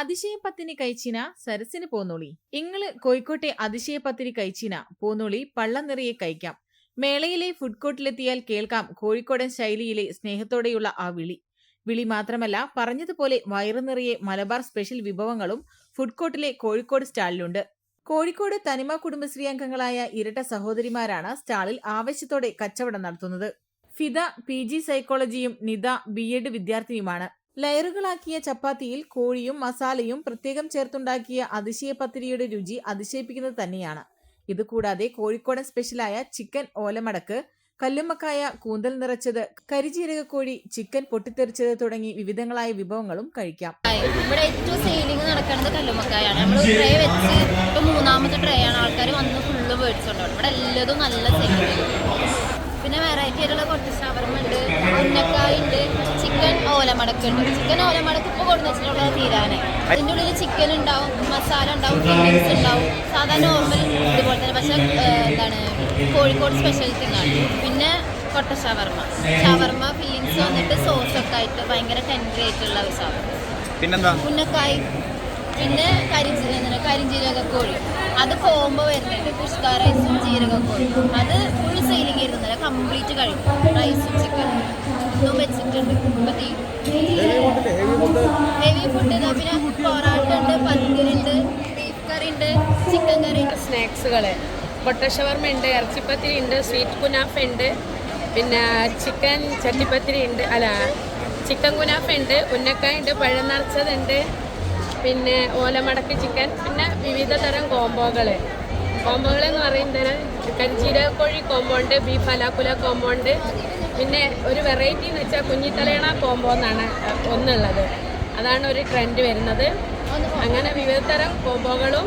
അതിശയപ്പത്തിനി കഴിച്ചിന സരസിന് പോന്നോളി. ഇങ്ങൾ കോഴിക്കോട്ടെ അതിശയപ്പത്തിന് കഴിച്ചിന പോന്നോളി പള്ളം നിറയെ കഴിക്കാം. മേളയിലെ ഫുഡ് കോർട്ടിലെത്തിയാൽ കേൾക്കാം കോഴിക്കോടൻ ശൈലിയിലെ സ്നേഹത്തോടെയുള്ള ആ വിളി. വിളി മാത്രമല്ല പറഞ്ഞതുപോലെ വയറു നിറയെ മലബാർ സ്പെഷ്യൽ വിഭവങ്ങളും ഫുഡ് കോർട്ടിലെ കോഴിക്കോട് സ്റ്റാളിലുണ്ട് കോഴിക്കോട് തനിമ കുടുംബശ്രീ അംഗങ്ങളായ ഇരട്ട സഹോദരിമാരാണ് സ്റ്റാളിൽ ആവശ്യത്തോടെ കച്ചവടം നടത്തുന്നത്. ഫിദ പി ജി സൈക്കോളജിയും നിത ബി എഡ് വിദ്യാർത്ഥിനിയുമാണ്. ലെയറുകളാക്കിയ ചപ്പാത്തിയിൽ കോഴിയും മസാലയും പ്രത്യേകം ചേർത്തുണ്ടാക്കിയ അതിശയ പത്തിരിയുടെ രുചി അതിശയിപ്പിക്കുന്നത് തന്നെയാണ്. ഇതുകൂടാതെ കോഴിക്കോടൻ സ്പെഷ്യലായ ചിക്കൻ ഓലമടക്ക് കല്ലുമ്മക്കായ കൂന്തൽ നിറച്ചത് കരിജീരകക്കോഴി ചിക്കൻ പൊട്ടിത്തെറിച്ചത് തുടങ്ങി വിവിധങ്ങളായ വിഭവങ്ങളും കഴിക്കാം. ഇവിടെ ഏറ്റവും സെയിലിംഗ് നടക്കുന്നത് കല്ലുമ്മക്കായാണ്. നമ്മൾ ട്രേ വെച്ച് ഇപ്പൊ മൂന്നാമത്തെ ട്രേ ആണ്. ആൾക്കാർ വന്ന് ഫുള്ള് മേടിച്ചോണ്ടാണ് ഇവിടെ എല്ലാതും നല്ല സെയിലിംഗ് ഓലമടക്ക് ഉണ്ട് ചിക്കൻ ഓലമടക്ക് ഇപ്പോൾ കൊടുന്ന് വെച്ചിട്ടുള്ളത് തീരാനായി. അതിന്റെ ഉള്ളിൽ ചിക്കൻ ഉണ്ടാവും മസാല ഉണ്ടാവും ഫില്ലിങ്സ് ഉണ്ടാവും. സാധാരണ നോർമൽ ഇതുപോലെ തന്നെ. പക്ഷെ എന്താണ് കോഴിക്കോട് സ്പെഷ്യലിറ്റി ആണ് പിന്നെ കൊട്ട ഷവർമ്മ ഷവർമ്മ ഫില്ലിങ്സ് വന്നിട്ട് സോസൊക്കെ ആയിട്ട് ഭയങ്കര ടെൻഡർ ആയിട്ടുള്ള ഒരു സാധനം. പിന്നെന്താ? ഉന്നക്കായ് പിന്നെ കരിഞ്ചീര കോഴി അത് കോമ്പോ വരുന്നുണ്ട്. കുഷ്ക റൈസും ജീരകക്കോഴി. അത് ഫുൾ സെയിലിംഗ് ഇരുന്നില്ല കംപ്ലീറ്റ് കഴിക്കും. റൈസും ചിക്കനും ഇതും വെച്ചിട്ടുണ്ട്. ഹെവി ഫുഡ് പിന്നെ പൊറാട്ട ഉണ്ട് പത്തിരിണ്ട് ബീഫ് കറി ഉണ്ട് ചിക്കൻ കറി ഉണ്ട്. സ്നാക്സുകൾ പൊട്ടഷവർമ ഉണ്ട് ഇറച്ചിപ്പത്തിരി ഉണ്ട് സ്വീറ്റ് കുനാഫ് ഉണ്ട്. പിന്നെ ചിക്കൻ ചട്ടിപ്പത്തിരി ഉണ്ട്. അല്ല ചിക്കൻ കുനാഫ് ഉണ്ട് ഉന്നക്കായ ഉണ്ട് പഴം നിറച്ചതുണ്ട്. പിന്നെ ഓലമടക്ക് ചിക്കൻ പിന്നെ വിവിധ തരം കോംബോകൾ കോംബോകൾ എന്ന് പറയുന്നത് ചിക്കൻ ചീരക്കോഴി കോംബോ ഉണ്ട് ബീഫ് അലാക്കുല കോംബോ ഉണ്ട് പിന്നെ ഒരു വെറൈറ്റി എന്ന് വെച്ചാൽ കുഞ്ഞിത്തലേണ കോംബോ എന്നാണ് ഒന്നുള്ളത്. അതാണ് ഒരു ട്രെൻഡ് വരുന്നത്. അങ്ങനെ വിവിധ തരം കോംബോകളും